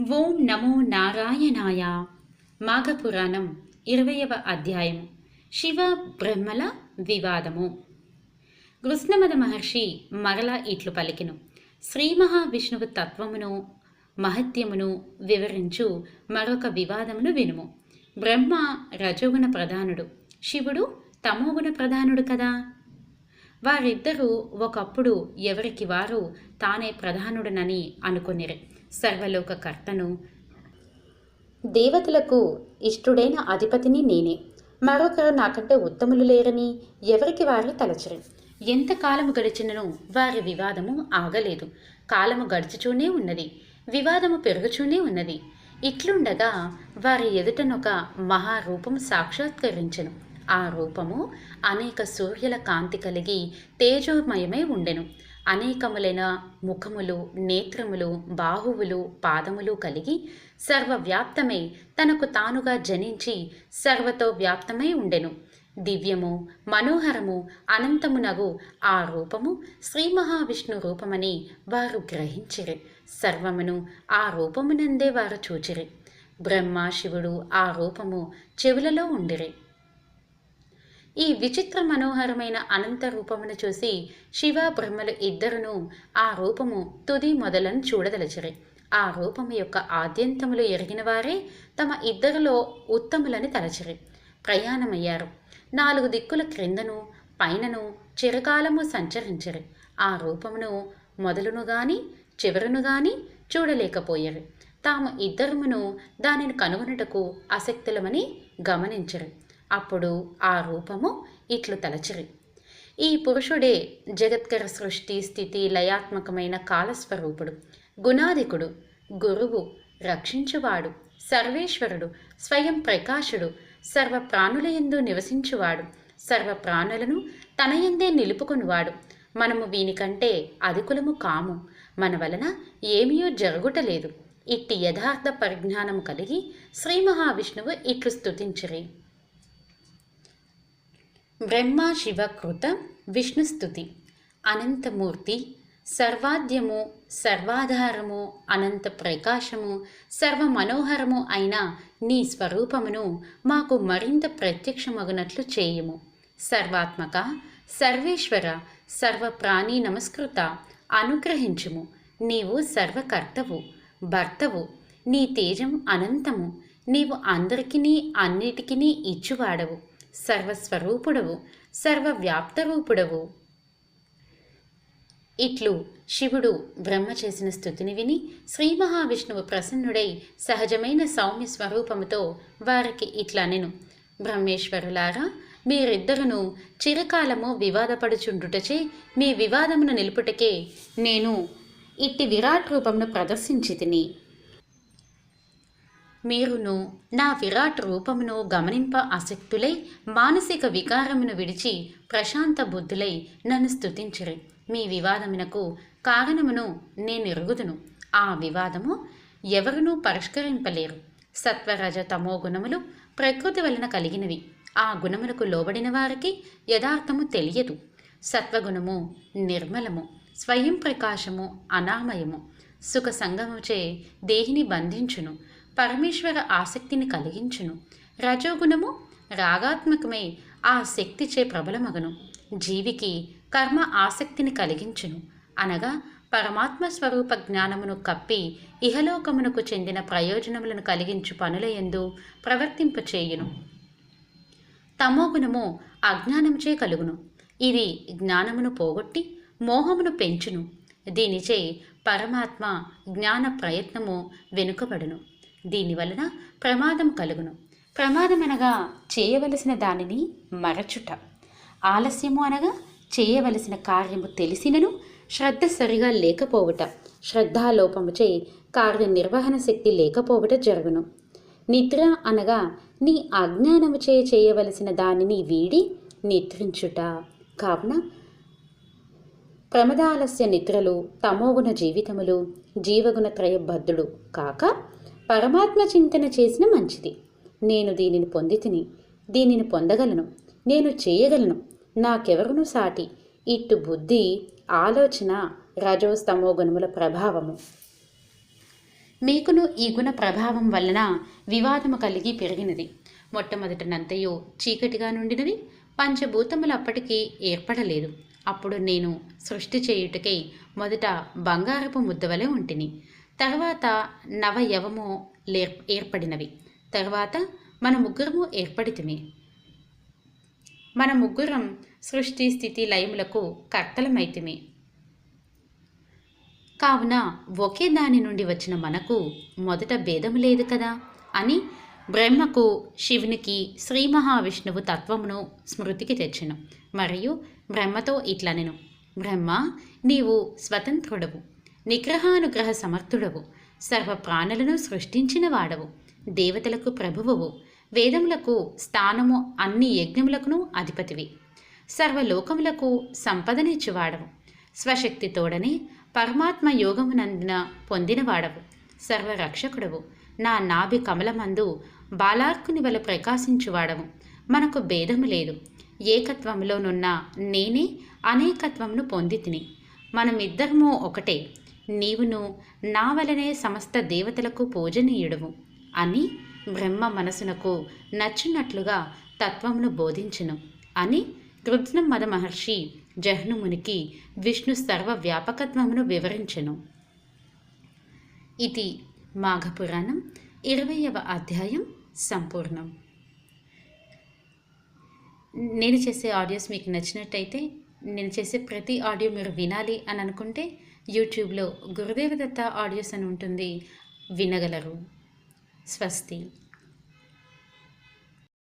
ఓం నమో నారాయణాయ. మాఘపురాణం ఇరవయవ అధ్యాయం. శివ బ్రహ్మల వివాదము. కృష్ణమద మహర్షి మరలా ఇట్లు పలికెను. శ్రీ మహావిష్ణువు తత్వమును మహత్యమును వివరించు మరొక వివాదమును వినుము. బ్రహ్మ రజోగుణ ప్రధానుడు. శివుడు తమోగుణ ప్రధానుడు కదా? వారిద్దరూ ఒకప్పుడు ఎవరికి వారు తానే ప్రధానుడనని అనుకొనిరి. సర్వలోక కర్తను దేవతలకు ఇష్టుడైన అధిపతిని నేనే. మరొకరు నాకంటే ఉత్తములు లేరని ఎవరికి వారు తలచరు. ఎంత కాలము గడిచినను వారి వివాదము ఆగలేదు. కాలము గడుచుచూనే ఉన్నది. వివాదము పెరుగుచూనే ఉన్నది. ఇట్లుండగా వారి ఎదుటనొక మహారూపం సాక్షాత్కరించెను. ఆ రూపము అనేక సూర్యుల కాంతి కలిగి తేజోమయమై ఉండెను. అనేకములైన ముఖములు నేత్రములు బాహువులు పాదములు కలిగి సర్వవ్యాప్తమై తనకు తానుగా జనించి సర్వతో వ్యాప్తమై ఉండెను. దివ్యము మనోహరము అనంతమునగు ఆ రూపము శ్రీ మహావిష్ణు రూపమని వారు గ్రహించిరి. సర్వమును ఆ రూపమునందే వారు చూచిరి. బ్రహ్మ శివుడు ఆ రూపము చెవులలో ఉండిరి. ఈ విచిత్ర మనోహరమైన అనంత రూపమును చూసి శివ బ్రహ్మలు ఇద్దరును ఆ రూపము తుది మొదలను చూడదలచరు. ఆ రూపము యొక్క ఆద్యంతములు ఎరిగిన వారే తమ ఇద్దరిలో ఉత్తములని తలచరి. ప్రయాణమయ్యారు. నాలుగు దిక్కుల క్రిందను పైనను చిరకాలము సంచరించరు. ఆ రూపమును మొదలును గాని చివరను గాని చూడలేకపోయారు. తాము ఇద్దరమును దానిని కనుగొనుటకు అసక్తులమని గమనించరు. అప్పుడు ఆ రూపము ఇట్లు తలచిరి. ఈ పురుషుడే జగత్కర సృష్టి స్థితి లయాత్మకమైన కాలస్వరూపుడు. గుణాధికుడు గురువు రక్షించువాడు సర్వేశ్వరుడు స్వయం ప్రకాశుడు సర్వ ప్రాణులయందు నివసించువాడు సర్వ ప్రాణులను తనయందే నిలుపుకునివాడు. మనము వీనికంటే అధికులము కాము. మన వలన ఏమీయో జరుగుటలేదు. ఇట్టి యథార్థ పరిజ్ఞానము కలిగి శ్రీ మహావిష్ణువు ఇట్లు స్తుతించిరి. బ్రహ్మ శివకృత విష్ణుస్థుతి అనంతమూర్తి సర్వాద్యము సర్వాధారము అనంత ప్రకాశము సర్వ మనోహరము అయిన నీ స్వరూపమును మాకు మరింత ప్రత్యక్షమగునట్లు చేయుము. సర్వాత్మక సర్వేశ్వర సర్వప్రాణి నమస్కృత అనుగ్రహించుము. నీవు సర్వకర్తవు భర్తవు నీ తేజం అనంతము. నీవు అందరికీ అన్నిటికీ ఇచ్చువాడవు. సర్వస్వరూపుడవు సర్వవ్యాప్తరూపుడవు. ఇట్లు శివుడు బ్రహ్మ చేసిన స్థుతిని విని శ్రీ మహావిష్ణువు ప్రసన్నుడై సహజమైన సౌమ్య స్వరూపముతో వారికి ఇట్లనెను బ్రహ్మేశ్వరులారా మీరిద్దరును చిరకాలము వివాదపడుచుండుటచే మీ వివాదమును నిలుపుటకే నేను ఇట్టి విరాట్ రూపమును ప్రదర్శించి తిని మీరును నా విరాట్ రూపమును గమనింప ఆసక్తులై మానసిక వికారమును విడిచి ప్రశాంత బుద్ధులై నన్ను స్తుతించిరి. మీ వివాదమునకు కారణమును నేను ఎరుగుదును ఆ వివాదము ఎవరునూ పరిష్కరింపలేరు. సత్వరజ తమో గుణములు ప్రకృతి వలన కలిగినవి. ఆ గుణములకు లోబడిన వారికి యథార్థము తెలియదు. సత్వగుణము నిర్మలము స్వయం ప్రకాశము అనామయము. సుఖ సంగముచే దేహిని బంధించును. పరమేశ్వర ఆసక్తిని కలిగించును. రజోగుణము రాగాత్మకమై ఆ శక్తిచే ప్రబలమగను. జీవికి కర్మ ఆసక్తిని కలిగించును. అనగా పరమాత్మ స్వరూప జ్ఞానమును కప్పి ఇహలోకమునకు చెందిన ప్రయోజనములను కలిగించు పనులయందు ప్రవర్తింపచేయును తమోగుణము అజ్ఞానముచే కలుగును. ఇది జ్ఞానమును పోగొట్టి మోహమును పెంచును. దీనిచే పరమాత్మ జ్ఞాన ప్రయత్నము వెనుకబడును. దీనివలన ప్రమాదం కలుగును. ప్రమాదం అనగా చేయవలసిన దానిని మరచుట. ఆలస్యము అనగా చేయవలసిన కార్యము తెలిసినను శ్రద్ధ సరిగా లేకపోవట. శ్రద్ధాలోపముచే కార్యనిర్వహణ శక్తి లేకపోవట జరుగును. నిద్ర అనగా నీ అజ్ఞానముచే చేయవలసిన దానిని వీడి నిద్రించుట. కావున ప్రమదాలస్య నిద్రలు తమోగుణ జీవితములు జీవగుణ త్రయబద్ధుడు కాక పరమాత్మ చింతన చేసిన మంచిది. నేను దీనిని పొంది తిని దీనిని పొందగలను నేను చేయగలను నాకెవరును సాటి ఇట్టు బుద్ధి ఆలోచన రజోస్తమో గుణముల ప్రభావము. మీకును ఈ గుణ ప్రభావం వలన వివాదము కలిగి పెరిగినది. మొట్టమొదట నంతయు చీకటిగా నుండినవి పంచభూతములు అప్పటికీ ఏర్పడలేదు. అప్పుడు నేను సృష్టి చేయుటకై మొదట బంగారపు ముద్దవలే ఉంటిని. తర్వాత నవయవము లే ఏర్పడినవి. తర్వాత మన ముగ్గురము ఏర్పడితిమి. మన ముగ్గురం సృష్టి స్థితి లయములకు కర్తలమైతిమి. కావున ఒకే దాని నుండి వచ్చిన మనకు మొదట భేదము లేదు కదా అని బ్రహ్మకు శివునికి శ్రీ మహావిష్ణువు తత్వమును స్మృతికి తెచ్చెను. మరియు బ్రహ్మతో ఇట్లనెను. బ్రహ్మ నీవు స్వతంత్రుడవు. నిగ్రహానుగ్రహ సమర్థుడవు. సర్వ ప్రాణులను సృష్టించిన వాడవు. దేవతలకు ప్రభువువు. వేదములకు స్థానము అన్ని యజ్ఞములకును అధిపతివి. సర్వలోకములకు సంపదనిచ్చువాడవు. స్వశక్తితోడనే పరమాత్మ యోగమునందున పొందినవాడవు. సర్వరక్షకుడవు. నా నాభి కమలమందు బాలార్కుని వల ప్రకాశించువాడవు. మనకు భేదము లేదు. ఏకత్వములోనున్న నేనే అనేకత్వమును పొంది తిని మనమిద్దరము ఒకటే. నీవును నా వలనే సమస్త దేవతలకు పూజనీయుడువు అని బ్రహ్మ మనసునకు నచ్చినట్లుగా తత్వమును బోధించును అని కృత్నం మద మహర్షి జహ్నుమునికి విష్ణు సర్వ వ్యాపకత్వమును వివరించెను. ఇది మాఘపురాణం ఇరవయవ అధ్యాయం సంపూర్ణం. నేను చేసే ఆడియోస్ మీకు నచ్చినట్టయితే నేను చేసే ప్రతి ఆడియో మీరు వినాలి అని అనుకుంటే యూట్యూబ్లో గురుదేవదత్త ఆడియోస్ అని ఉంటుంది. వినగలరు. స్వస్తి.